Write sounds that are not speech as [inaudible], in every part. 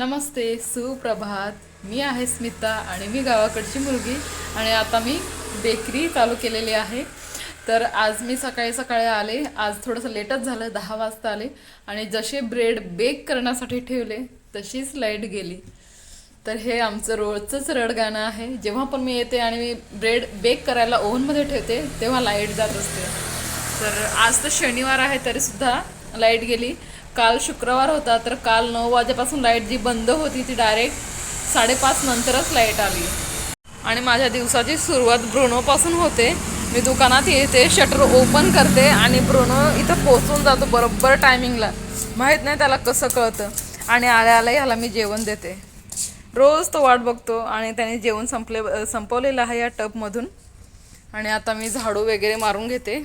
नमस्ते सुप्रभात. मी आहे स्मिता आणि मी गावाकडची मुलगी आणि आता मी बेकरी चालू केलेली आहे. तर आज मी सकाळी सकाळी आले. आज थोडंसं लेटच झालं दहा वाजता आले आणि जसे ब्रेड बेक करण्यासाठी ठेवले तशीच लाइट गेली. तर हे आमचं रोजचंच रडगाणं आहे. जेव्हा पण मी येते आणि मी ब्रेड बेक करायला ओव्हनमध्ये ठेवते तेव्हा लाइट जात असते. तर आज तर शनिवार आहे तरीसुद्धा लाइट गेली. काल शुक्रवार होता तर काल नऊ वाजेपासून लाइट जी बंद होती ती डायरेक्ट साडेपाच नंतरच लाइट आली. आणि माझ्या दिवसाची सुरुवात ब्रोनोपासून होते. मी दुकानात येते शटर ओपन करते आणि ब्रोनो इथं पोचून जातो बरोबर टायमिंगला. माहीत नाही त्याला कसं कळतं. आणि आल्या आल्या ह्याला मी जेवण देते. रोज तो वाट बघतो आणि त्याने जेवण संपले संपवलेलं आहे या टबमधून. आणि आता मी झाडू वगैरे मारून घेते.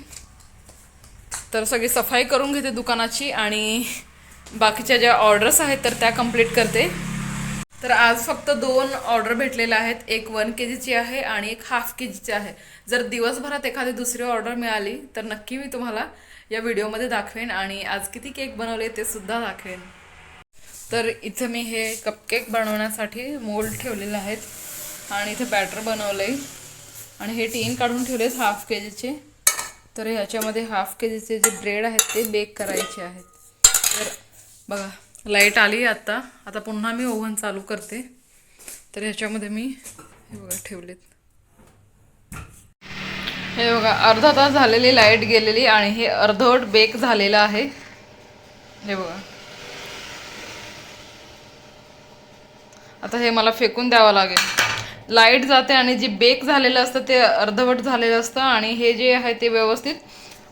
तर सगळी सफाई करून घेते दुकानाची आणि बाकीच्या ज्या ऑर्डर्स आहेत तर त्या कंप्लीट करते. तर आज फक्त दोन ऑर्डर भेटलेल्या आहेत. एक वन के जीची आहे आणि एक हाफ के जीची आहे. जर दिवसभरात एखादी दुसरी ऑर्डर मिळाली तर नक्की मी तुम्हाला या व्हिडिओमध्ये दाखवेन आणि आज किती केक बनवले ते सुद्धा दाखवेन. तर इथं मी हे कपकेक बनवण्यासाठी मोल्ड ठेवलेले आहेत आणि इथे बॅटर बनवलं आहे आणि हे टीन काढून ठेवले आहेत हाफ के जीचे तर ह्याच्यामध्ये हाफ के जीचे जे ब्रेड आहेत ते बेक करायचे आहेत. तर बघा लाइट आली आत्ता आता पुन्हा मी ओव्हन चालू करते. तर ह्याच्यामध्ये मी हे बघा ठेवलेत. हे बघा अर्धा तास झालेली लाइट गेलेली आणि हे अर्धवट बेक झालेलं आहे. हे बघा. आता हे मला फेकून द्यावं लागेल. लाइट जाते आणि जे बेक झालेलं असतं ते अर्धवट झालेलं असतं आणि हे जे आहे ते व्यवस्थित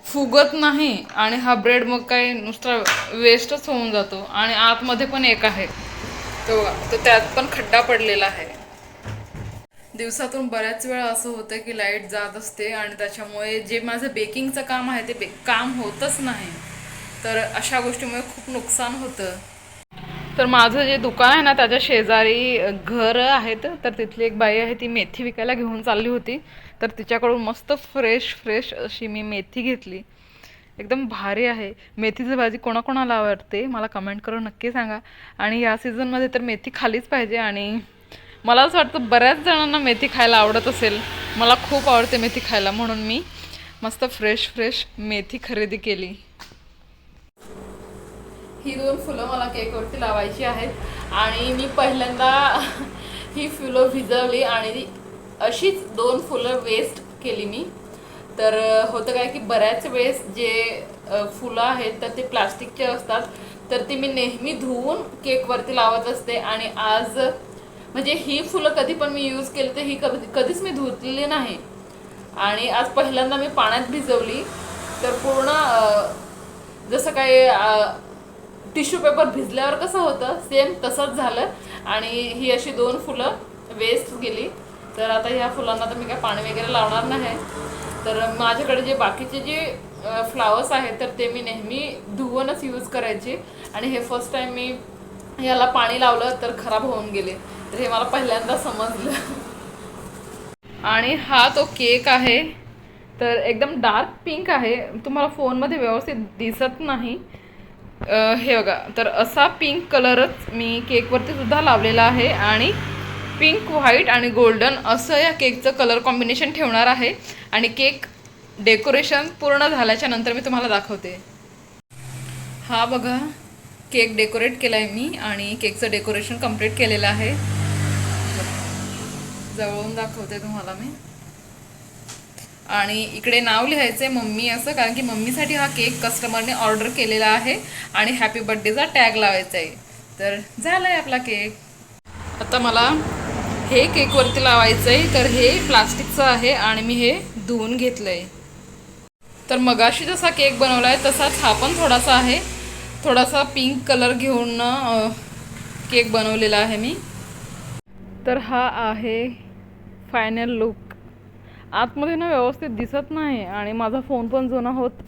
फुगत नाही आणि हा ब्रेड मग काय नुसता वेस्टच होऊन जातो आणि आतमध्ये पण एक आहे. तो तर त्यात पण खड्डा पडलेला आहे. दिवसातून बऱ्याच वेळा असं होतं की लाइट जात असते आणि त्याच्यामुळे जे माझं बेकिंगचं काम आहे ते बे काम होतच नाही. तर अशा गोष्टीमुळे खूप नुकसान होतं. तर माझं जे दुकान आहे ना त्याच्या शेजारी घर आहेत. तर तिथली एक बाई आहे ती मेथी विकायला घेऊन चालली होती. तर तिच्याकडून मस्त फ्रेश फ्रेश अशी मी मेथी घेतली. एकदम भारी आहे. मेथीची भाजी कोणाकोणाला आवडते मला कमेंट करून नक्की सांगा. आणि या सीझनमध्ये तर मेथी खालीच पाहिजे आणि मला असं वाटतं बऱ्याच जणांना मेथी खायला आवडत असेल. मला खूप आवडते मेथी खायला म्हणून मी मस्त फ्रेश फ्रेश मेथी खरेदी केली. ही दोन फुलं मला केकवरती लावायची आहेत. आणि मी पहिल्यांदा [laughs] ही फुलं भिजवली आणि अशीच दोन फुलं वेस्ट केली मी. तर होतं काय की बऱ्याच वेळेस जे फुलं आहेत तर ते प्लास्टिकचे असतात. तर ती मी नेहमी धुवून केकवरती लावत असते आणि आज म्हणजे ही फुलं कधी पण मी यूज केली तर ही कधी कधीच मी धुतलेली नाही. आणि आज पहिल्यांदा मी पाण्यात भिजवली. तर पूर्ण जसं काही टिश्यू पेपर भिजल्यावर कसं होतं? सेम तसंच झालं. आणि ही अशी दोन फुलं वेस्ट गेली. तर आता ह्या फुलांना तर मी काय पाणी वगैरे लावणार नाही तर माझ्याकडे जे बाकीचे जे फ्लावर्स आहेत तर ते मी नेहमी धुवूनच यूज करायचे. आणि हे फर्स्ट टाइम मी याला पाणी लावलं तर खराब होऊन गेले. तर हे मला पहिल्यांदा समजलं. आणि हा तो केक आहे. तर एकदम डार्क पिंक आहे. तुम्हाला फोनमध्ये व्यवस्थित दिसत नाही. हे बघा तर असा पिंक कलरच मी केकवरती सुद्धा लावलेला आहे आणि पिंक व्हाईट आणि गोल्डन असं या केकचं कलर कॉम्बिनेशन ठेवणार आहे. आणि केक डेकोरेशन पूर्ण झाल्याच्यानंतर मी तुम्हाला दाखवते. हा बघा केक डेकोरेट केला आहे मी आणि केकचं डेकोरेशन कंप्लीट केलेलं आहे. जवळून दाखवते तुम्हाला मी. आणि इकडे नाव लिहायचं आहे मम्मी असं कारण की मम्मीसाठी हा केक कस्टमरने ऑर्डर केलेला आहे आणि हॅपी बर्थडेचा टॅग लावायचा आहे तर झालं आहे आपला केक. आता मला हे केकवरती लावायचं आहे तर हे प्लास्टिकचं आहे आणि मी हे धुवून घेतलं आहे तर मगाशी जसा केक बनवला आहे तसाच हा पण थोडासा आहे. थोडासा पिंक कलर घेऊन केक बनवलेला आहे मी. तर हा आहे फायनल लुक आतमध्ये ना व्यवस्थित दिसत नाही आणि माझा फोन पण जुना होत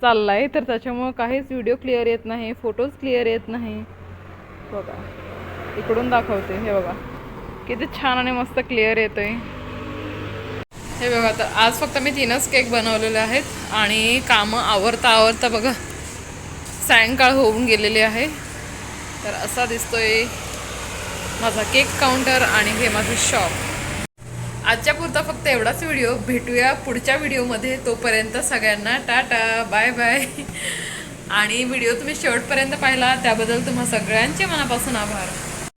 चालला आहे तर त्याच्यामुळं काहीच व्हिडिओ क्लिअर येत नाही फोटोज क्लिअर येत नाही. बघा इकडून दाखवते हे बघा. किती छान आणि मस्त क्लिअर येतोय. हे बघा तर आज फक्त मी तीनच केक बनवलेले आहेत आणि कामं आवरता आवरता बघा सायंकाळ होऊन गेलेली आहे. तर असा दिसतोय माझा केक काउंटर आणि हे माझं शॉप आजच्या पुरता फक्त एवढाच व्हिडिओ. भेटूया पुढच्या व्हिडिओमध्ये. तोपर्यंत सगळ्यांना टाटा बाय बाय. आणि व्हिडिओ तुम्ही शेवटपर्यंत पाहिला त्याबद्दल तुम्हा सगळ्यांचे मनापासून आभार.